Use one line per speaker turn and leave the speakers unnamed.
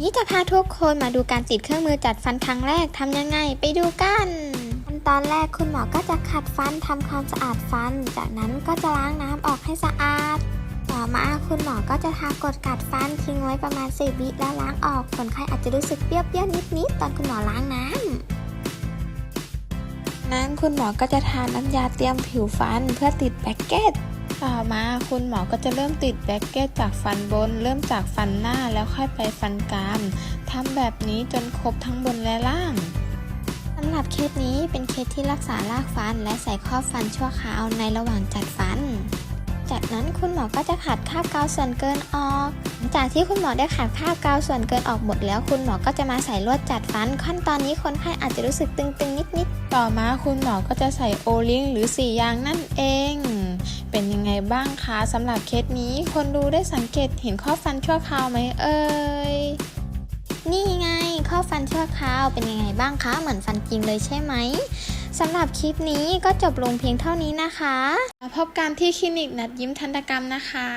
นี่จะพาทุกคนมาดูการติดเครื่องมือจัดฟันครั้งแรกทำยังไง ไปดูกันขั้นตอนแรกคุณหมอก็จะขัดฟันทำความสะอาดฟัน จากนั้นก็จะล้างน้ำออกให้สะอาด ต่อมาคุณหมอก็จะทากดกัดฟันทิ้งไว้ประมาณ10วิแล้วล้างออกคนไข้อาจจะรู้สึกเปรี้ยวๆนิดๆตอนคุณหมอล้างน้ำนั้นคุณหมอก็จะทาน้ำยาเตรียมผิวฟันเพื่อติดแบ็กเก็ต ต่อมาคุณหมอก็จะเริ่มติดแบ็กเก็ตจากฟันบน เริ่มจากฟันหน้าแล้วค่อยไปฟันกรามทำแบบนี้จนครบทั้งบนและล่างสำหรับเคสนี้เป็นเคสที่รักษารากฟัน และใส่ครอบฟันชั่วคราวในระหว่างจัดฟัน จากนั้นคุณหมอก็จะขัดคราบกาวส่วนเกินออกหลังจากที่คุณหมอได้ขัดคราบกาวส่วนเกินออกหมดแล้ว คุณหมอก็จะมาใส่ลวดจัดฟัน ขั้นตอนนี้คนไข้อาจจะรู้สึกตึงๆนิดๆต่อมาคุณหมอก็จะใส่โอลิงหรือสี่ยางนั่นเอง เป็นยังไงบ้างคะสำหรับเคสนี้คนดูได้สังเกตเห็นข้อฟันชั่วคราวไหมเอ่ยนี่ไงข้อฟันชั่วคราวเป็นยังไงบ้างคะเหมือนฟันจริงเลยใช่ไหมสำหรับคลิปนี้ก็จบลงเพียงเท่านี้นะคะพบกันที่คลินิกนัดยิ้มทันตกรรมนะคะ